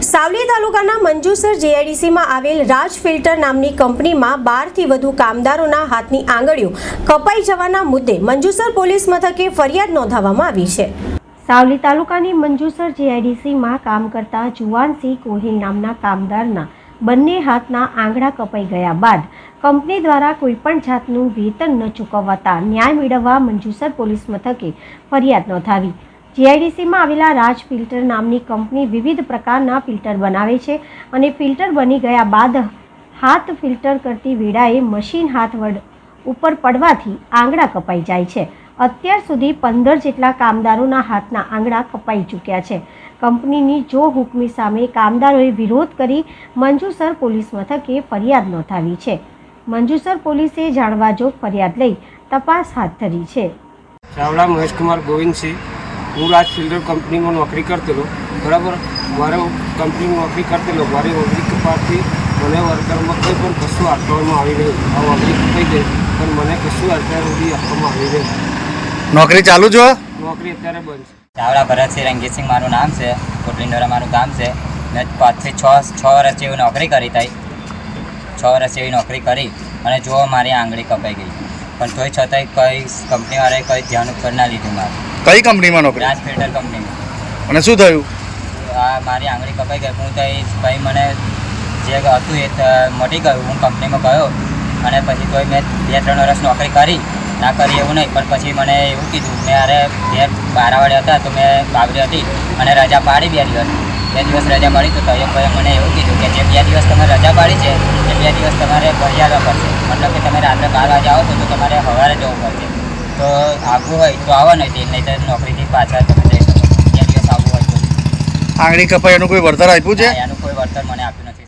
સાવલી તાલુકાના મંજુસર જેઆઈડીસીમાં આવેલ રાજ ફિલ્ટર નામની કંપનીમાં બારથી વધુ કામદારોના હાથની આંગળીઓ કપાઈ જવાના મુદ્દે મંજુસર પોલીસ મથકે ફરિયાદ નોંધાવવામાં આવી છે. સાવલી તાલુકાની મંજુસર જેઆઈડીસીમાં કામ કરતા જુવાનસિંહ કોહિલ નામના કામદારના બંને હાથના આંગળા કપાઈ ગયા બાદ કંપની દ્વારા કોઈપણ જાતનું વેતન ન ચૂકવતા ન્યાય મેળવવા મંજુસર પોલીસ મથકે ફરિયાદ નોંધાવી જીઆઈડીસીમાં આવેલા રાજ ફિલ્ટર નામની કંપની વિવિધ પ્રકારના ફિલ્ટર બનાવે છે અને ફિલ્ટર બની ગયા બાદ હાથ ફિલ્ટર કરતી વેળાએ મશીન હાથ વડ ઉપર પડવાથી આંગળા કપાઈ જાય છે. અત્યાર સુધી પંદર જેટલા કામદારોના હાથના આંગળા કપાઈ ચૂક્યા છે. કંપનીની જો હુકમી સામે કામદારોએ વિરોધ કરી, મંજુસર પોલીસ મથકે ફરિયાદ નોંધાવી છે. મંજુસર પોલીસે જાણવા જો ફરિયાદ લઈ તપાસ હાથ ધરી છે. ચાવડા મહેશકુમાર ગોવિંદસિંહ. હું રાજ સિલ્ડર કંપનીમાં નોકરી કરતેલો બરાબર? મારે કંપનીમાં નોકરી કરતેલો મારી ઓગળી કપાતથી મને વર્કરમાં કંઈ પણ કશું આપવામાં આવી નહીં. આ નોકરી થઈ ગઈ. પણ મને કશું અત્યાર સુધી આપવામાં આવી નહીં. નોકરી ચાલુ છો નોકરી અત્યારે બંધ છે. ચાવડા ભરતસિંહ રંગીતસિંહ મારું નામ છે. કોટલીંડોરા મારું ગામ છે. મેં પાંચથી છ છ વર્ષ જેવી નોકરી કરી હતી છ વર્ષ જેવી નોકરી કરી અને જુઓ મારી આંગળી કપાઈ ગઈ. પણ તોય છતાંય કંઈ કંપનીવાળાએ કંઈ ધ્યાન ઉપર ના લીધું મારું. કઈ કંપનીમાં નોકરી? રાજ ફિલ્ટર કંપનીમાં. અને શું થયું? આ મારી આંગળી કપાઈ ગઈ. હું તો એ ભાઈ મને જે હતું એ મટી ગયું. હું કંપનીમાં ગયો અને પછી તોય મેં બે ત્રણ વર્ષ નોકરી કરી. ના કરી એવું નહીં પણ પછી મને એવું કીધું મેં અરે બે બારાવાડે હતા તો મેં બાબરી હતી અને રજા પાડી બે દિવસ. બે દિવસ રજા પાડી તો તૈયબ ભાઈ મને એવું કીધું કે જે બે દિવસ તમે રજા પાડી છે એ બે દિવસ તમારે ભરી આવવા પડશે. મતલબ કે તમે રાત્રે બાર વાગે આવો છો તો તમારે સવારે જવું પડશે. તો આવવું હોય તો આવો નહીં નહીં તો નોકરીથી પાછા તમે જઈ શકો બે દિવસ આવવું હોય તો. આંગળી કપાઈ એનું કોઈ વળતર આપ્યું છે? એનું કોઈ વળતર મને આપ્યું નથી.